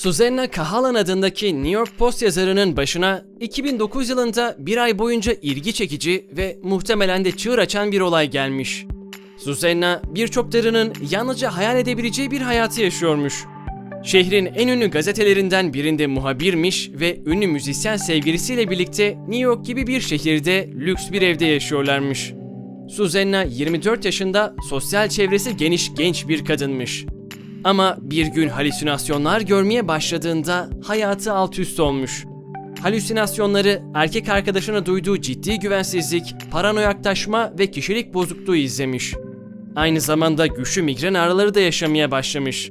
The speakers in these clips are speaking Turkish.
Susanna Cahalan adındaki New York Post yazarının başına 2009 yılında bir ay boyunca ilgi çekici ve muhtemelen de çığır açan bir olay gelmiş. Susanna birçoklarının yalnızca hayal edebileceği bir hayatı yaşıyormuş. Şehrin en ünlü gazetelerinden birinde muhabirmiş ve ünlü müzisyen sevgilisiyle birlikte New York gibi bir şehirde lüks bir evde yaşıyorlarmış. Susanna 24 yaşında sosyal çevresi geniş genç bir kadınmış. Ama bir gün halüsinasyonlar görmeye başladığında hayatı alt üst olmuş. Halüsinasyonları erkek arkadaşına duyduğu ciddi güvensizlik, paranoyaklaşma ve kişilik bozukluğu izlemiş. Aynı zamanda güçlü migren ağrıları da yaşamaya başlamış.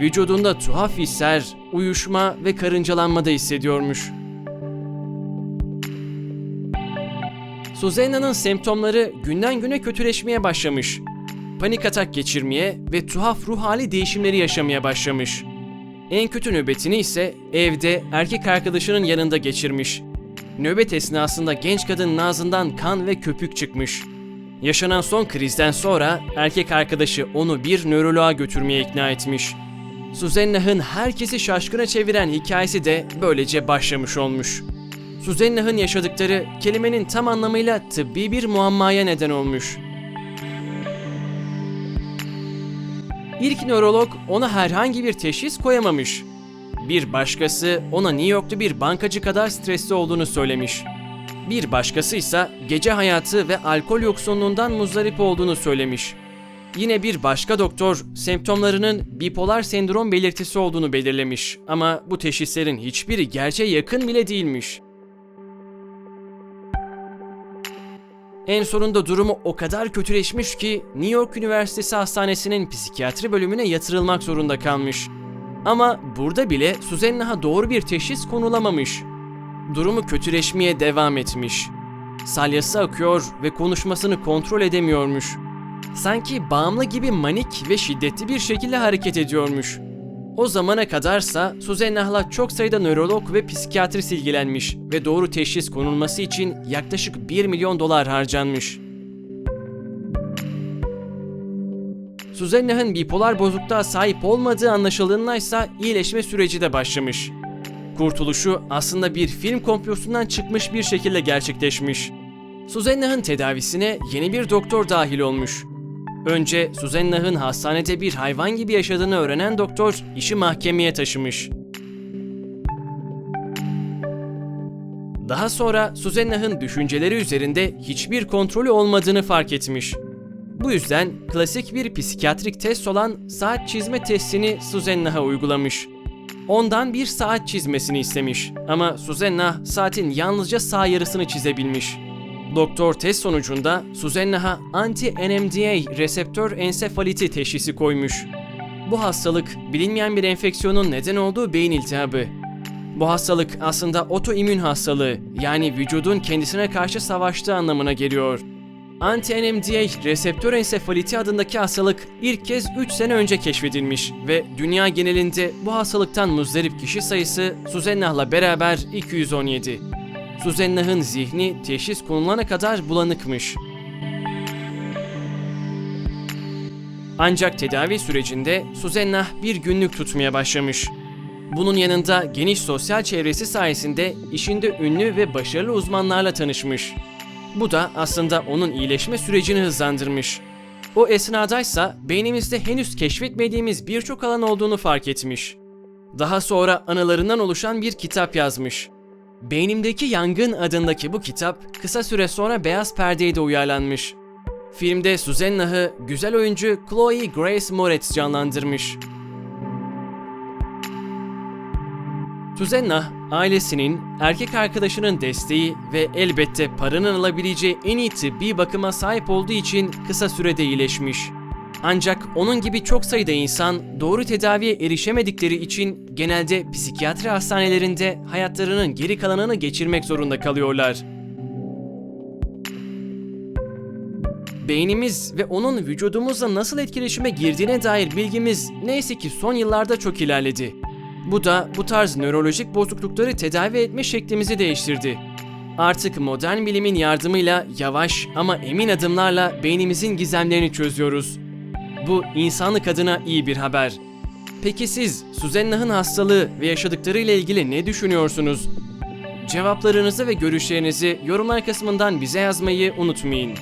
Vücudunda tuhaf hisler, uyuşma ve karıncalanma da hissediyormuş. Susanna'nın semptomları günden güne kötüleşmeye başlamış. Panik atak geçirmeye ve tuhaf ruh hali değişimleri yaşamaya başlamış. En kötü nöbetini ise evde erkek arkadaşının yanında geçirmiş. Nöbet esnasında genç kadının ağzından kan ve köpük çıkmış. Yaşanan son krizden sonra erkek arkadaşı onu bir nöroloğa götürmeye ikna etmiş. Susannah'ın herkesi şaşkına çeviren hikayesi de böylece başlamış olmuş. Susannah'ın yaşadıkları kelimenin tam anlamıyla tıbbi bir muammaya neden olmuş. İlk nörolog ona herhangi bir teşhis koyamamış. Bir başkası ona New York'ta bir bankacı kadar stresli olduğunu söylemiş. Bir başkası ise gece hayatı ve alkol yoksunluğundan muzdarip olduğunu söylemiş. Yine bir başka doktor semptomlarının bipolar sendrom belirtisi olduğunu belirlemiş ama bu teşhislerin hiçbiri gerçeğe yakın bile değilmiş. En sonunda durumu o kadar kötüleşmiş ki New York Üniversitesi Hastanesi'nin psikiyatri bölümüne yatırılmak zorunda kalmış. Ama burada bile Susannah'a doğru bir teşhis konulamamış. Durumu kötüleşmeye devam etmiş. Salyası akıyor ve konuşmasını kontrol edemiyormuş. Sanki bağımlı gibi manik ve şiddetli bir şekilde hareket ediyormuş. O zamana kadarsa Susannah'la çok sayıda nörolog ve psikiyatrist ilgilenmiş ve doğru teşhis konulması için yaklaşık 1 milyon dolar harcanmış. Susannah'ın bipolar bozukluğa sahip olmadığı anlaşıldığında iyileşme süreci de başlamış. Kurtuluşu aslında bir film komplosundan çıkmış bir şekilde gerçekleşmiş. Susannah'ın tedavisine yeni bir doktor dahil olmuş. Önce Susannah'ın hastanede bir hayvan gibi yaşadığını öğrenen doktor işi mahkemeye taşımış. Daha sonra Susannah'ın düşünceleri üzerinde hiçbir kontrolü olmadığını fark etmiş. Bu yüzden klasik bir psikiyatrik test olan saat çizme testini Susannah'a uygulamış. Ondan bir saat çizmesini istemiş ama Susannah saatin yalnızca sağ yarısını çizebilmiş. Doktor test sonucunda Susannah'a anti-NMDA reseptör ensefaliti teşhisi koymuş. Bu hastalık bilinmeyen bir enfeksiyonun neden olduğu beyin iltihabı. Bu hastalık aslında otoimmün hastalığı yani vücudun kendisine karşı savaştığı anlamına geliyor. Anti-NMDA reseptör ensefaliti adındaki hastalık ilk kez 3 sene önce keşfedilmiş ve dünya genelinde bu hastalıktan muzdarip kişi sayısı Susannah'la beraber 217. Susannah'ın zihni teşhis konulana kadar bulanıkmış. Ancak tedavi sürecinde Susannah bir günlük tutmaya başlamış. Bunun yanında geniş sosyal çevresi sayesinde işinde ünlü ve başarılı uzmanlarla tanışmış. Bu da aslında onun iyileşme sürecini hızlandırmış. O esnadaysa beynimizde henüz keşfetmediğimiz birçok alan olduğunu fark etmiş. Daha sonra anılarından oluşan bir kitap yazmış. Beynimdeki Yangın adındaki bu kitap kısa süre sonra beyaz perdeye de uyarlanmış. Filmde Susannah'ı güzel oyuncu Chloe Grace Moretz canlandırmış. Susannah, ailesinin, erkek arkadaşının desteği ve elbette paranın alabileceği en iyi tıbbi bakıma sahip olduğu için kısa sürede iyileşmiş. Ancak onun gibi çok sayıda insan doğru tedaviye erişemedikleri için genelde psikiyatri hastanelerinde hayatlarının geri kalanını geçirmek zorunda kalıyorlar. Beynimiz ve onun vücudumuzla nasıl etkileşime girdiğine dair bilgimiz neyse ki son yıllarda çok ilerledi. Bu da bu tarz nörolojik bozuklukları tedavi etme şeklimizi değiştirdi. Artık modern bilimin yardımıyla yavaş ama emin adımlarla beynimizin gizemlerini çözüyoruz. Bu insanlık adına iyi bir haber. Peki siz Suzannah'ın hastalığı ve yaşadıkları ile ilgili ne düşünüyorsunuz? Cevaplarınızı ve görüşlerinizi yorumlar kısmından bize yazmayı unutmayın.